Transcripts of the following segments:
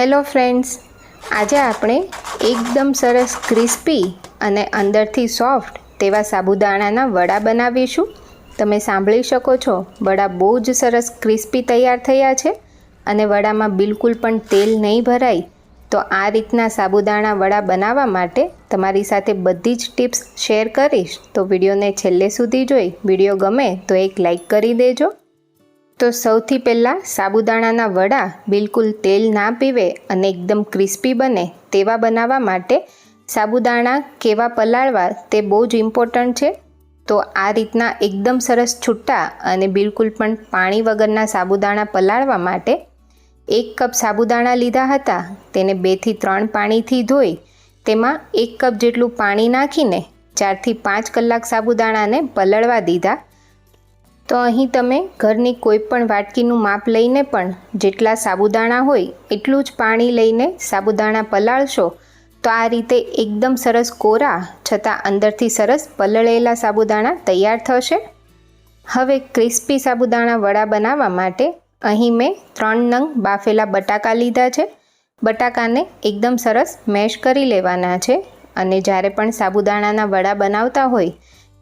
Hello friends, આજે આપણે એકદમ સરસ ક્રિસ્પી અને અંદરથી સોફ્ટ તેવા સાબુદાણાના વડા બનાવીશું. તમે સાંભળી શકો છો, વડા બહુ જ સરસ ક્રિસ્પી તૈયાર થયા છે અને વડામાં બિલકુલ પણ તેલ નહીં ભરાય. તો આ રીતના સાબુદાણા વડા બનાવવા માટે તમારી સાથે બધી જ ટિપ્સ શેર કરીશ. તો વિડીયોને છેલ્લે સુધી જોઈ, વીડિયો ગમે તો એક લાઈક કરી દેજો. તો સૌથી પહેલાં સાબુદાણાના વડા બિલકુલ તેલ ના પીવે અને એકદમ ક્રિસ્પી બને તેવા બનાવવા માટે સાબુદાણા કેવા પલાળવા તે બહુ જ ઇમ્પોર્ટન્ટ છે. તો આ રીતના એકદમ સરસ છૂટા અને બિલકુલ પણ પાણી વગરના સાબુદાણા પલાળવા માટે એક કપ સાબુદાણા લીધા હતા. તેને બેથી ત્રણ પાણીથી ધોઈ તેમાં એક કપ જેટલું પાણી નાખીને ચારથી પાંચ કલાક સાબુદાણાને પલળવા દીધા. તો અહીં તમે ઘરની કોઈ પણ વાટકીનું માપ લઈને પણ જેટલા સાબુદાણા હોય એટલું જ પાણી લઈને સાબુદાણા પલાળશો. તો આ રીતે એકદમ સરસ કોરા છતાં અંદરથી સરસ પલળેલા સાબુદાણા તૈયાર થશે. હવે ક્રિસ્પી સાબુદાણા વડા બનાવવા માટે અહીં મેં ત્રણ નંગ બાફેલા બટાકા લીધા છે. બટાકાને એકદમ સરસ મેશ કરી લેવાના છે અને જ્યારે પણ સાબુદાણાના વડા બનાવતા હોય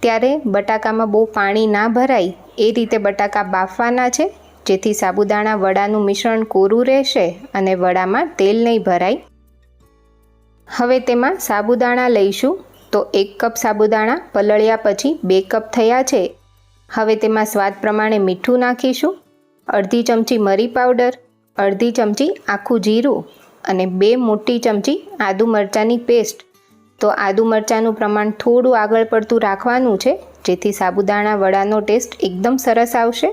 ત્યારે બટાકામાં બહુ પાણી ના ભરાય એ રીતે બટાકા બાફવાના છે, જેથી સાબુદાણા વડાનું મિશ્રણ કોરું રહેશે અને વડામાં તેલ નહીં ભરાય. હવે તેમાં સાબુદાણા લઈશું, તો એક કપ સાબુદાણા પલળ્યા પછી બે કપ થયા છે. હવે તેમાં સ્વાદ પ્રમાણે મીઠું નાખીશું, અડધી ચમચી મરી પાવડર, અડધી ચમચી આખું જીરું અને બે મોટી ચમચી આદુ મરચાંની પેસ્ટ. તો આદુ મરચાંનું પ્રમાણ થોડું આગળ પડતું રાખવાનું છે, જેથી સાબુદાણા વડાનો ટેસ્ટ એકદમ સરસ આવશે.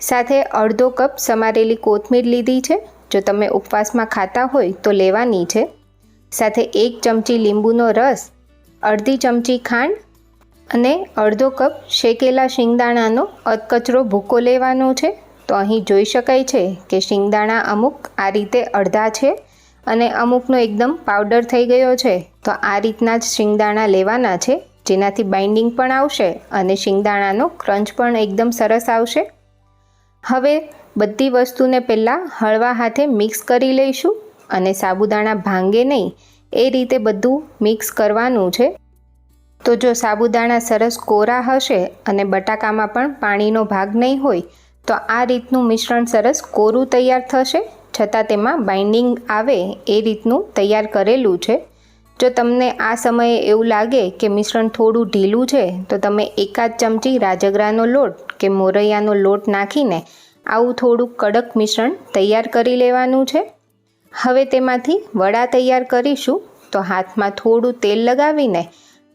સાથે અડધો કપ સમારેલી કોથમીર લીધી છે, જો તમે ઉપવાસમાં ખાતા હોય તો લેવાની છે. સાથે એક ચમચી લીંબુનો રસ, અડધી ચમચી ખાંડ અને અડધો કપ શેકેલા શિંગદાણાનો અધકચરો ભૂકો લેવાનો છે. તો અહીં જોઈ શકાય છે કે શિંગદાણા અમુક આ રીતે અડધા છે અને અમુકનો એકદમ પાવડર થઈ ગયો છે. તો આ રીતના જ શિંગદાણા લેવાના છે. જેનાથી બાઇન્ડિંગ પણ આવશે અને શિંગદાણાનો ક્રંચ પણ એકદમ સરસ આવશે. હવે બધી વસ્તુને પહેલાં હળવા હાથે મિક્સ કરી લઈશું અને સાબુદાણા ભાંગે નહીં, એ રીતે બધું મિક્સ કરવાનું છે. તો જો સાબુદાણા સરસ કોરા હશે અને બટાકામાં પણ પાણીનો ભાગ નહીં હોય, તો આ રીતનું મિશ્રણ સરસ કોરું તૈયાર થશે. છતાં તેમાં બાઇન્ડિંગ આવે એ રીતનું તૈયાર કરેલું છે. જો તમને આ સમયે એવું લાગે કે મિશ્રણ થોડું ઢીલું છે, તો તમે એકાદ ચમચી રાજગરાનો લોટ કે મોરૈયાનો લોટ નાખીને આવું થોડું કડક મિશ્રણ તૈયાર કરી લેવાનું છે. હવે તેમાંથી વડા તૈયાર કરીશું, તો હાથમાં થોડું તેલ લગાવીને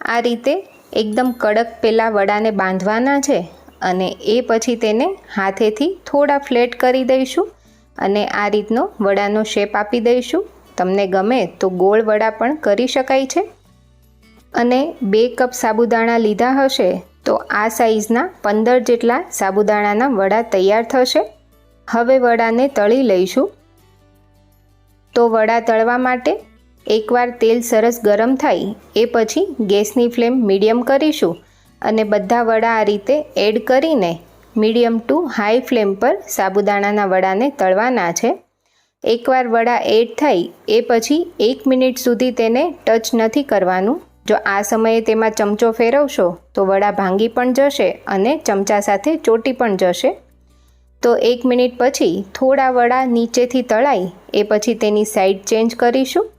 આ રીતે એકદમ કડક પેલા વડાને બાંધવાના છે અને એ પછી તેને હાથેથી થોડા ફ્લેટ કરી દઈશું અને આ રીતનો વડાનો શેપ આપી દઈશું. તમને ગમે તો ગોળ વડા પણ કરી શકાય છે. અને બે કપ સાબુદાણા લીધા હશે તો આ સાઈઝના પંદર જેટલા સાબુદાણાના વડા તૈયાર થશે. હવે વડાને તળી લઈશું. તો વડા તળવા માટે એકવાર તેલ સરસ ગરમ થાય એ પછી ગેસની ફ્લેમ મીડિયમ કરીશું અને બધા વડા આ રીતે એડ કરીને મીડિયમ ટુ હાઈ ફ્લેમ પર સાબુદાણાના વડાને તળવાના છે. એકવાર વડા એડ થઈ, એ પછી એક મિનિટ સુધી તેને ટચ નથી કરવાનું. જો આ સમયે તેમાં ચમચો ફેરવશો, તો વડા ભાંગી પણ જશે અને ચમચા સાથે ચોટી પણ જશે. તો એક મિનિટ પછી થોડા વડા નીચેથી તળાઈ, એ પછી તેની સાઈડ ચેન્જ કરીશું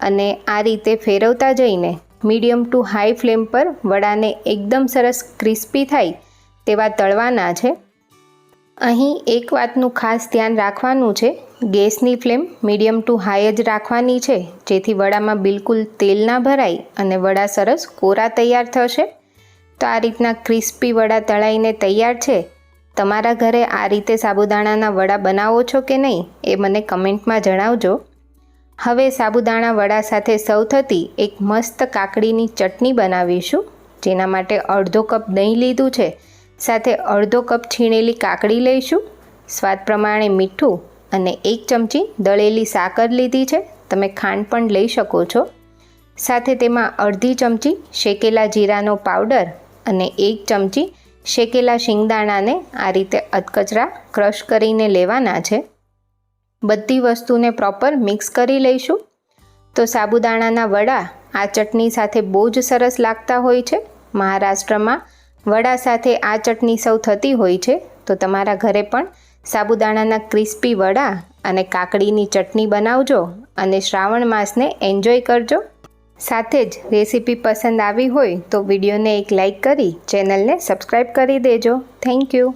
અને આ રીતે ફેરવતા જઈને મીડિયમ ટુ હાઈ ફ્લેમ પર વડાને એકદમ સરસ ક્રિસ્પી થાય તેવા તળવાના છે. અહીં એક વાતનું ખાસ ધ્યાન રાખવાનું છે. ગેસની ફ્લેમ મીડિયમ ટુ હાઈ જ રાખવાની છે, જેથી વડામાં બિલકુલ તેલ ના ભરાય અને વડા સરસ કોરા તૈયાર થશે. તો આ રીતના ક્રિસ્પી વડા તળાઈને તૈયાર છે. તમારા ઘરે આ રીતે સાબુદાણાના વડા બનાવો છો કે નહીં, એ મને કમેન્ટમાં જણાવજો. હવે સાબુદાણા વડા સાથે સૌ થતી એક મસ્ત કાકડીની ચટણી બનાવીશું, જેના માટે અડધો કપ દહીં લીધું છે. સાથે અડધો કપ છીણેલી કાકડી લઈશું. સ્વાદ પ્રમાણે મીઠું અને એક ચમચી દળેલી સાકર લીધી છે. તમે ખાંડ પણ લઈ શકો છો. સાથે તેમાં અડધી ચમચી શેકેલા જીરાનો પાવડર અને એક ચમચી શેકેલા શિંગદાણાને આ રીતે અધકચરા ક્રશ કરીને લેવાના છે. બધી વસ્તુને પ્રોપર મિક્સ કરી લઈશું. તો સાબુદાણાના વડા, આ ચટણી સાથે બહુ જ સરસ લાગતા હોય છે. મહારાષ્ટ્રમાં વડા સાથે આ ચટણી સૌ થતી હોય છે, તો તમારા ઘરે પણ સાબુદાણાના ક્રિસ્પી વડા અને કાકડીની ચટણી બનાવજો અને શ્રાવણ માસને એન્જોય કરજો. સાથે જ રેસીપી પસંદ આવી હોય તો વિડીયોને એક લાઈક કરી ચેનલને સબસ્ક્રાઈબ કરી દેજો. Thank you.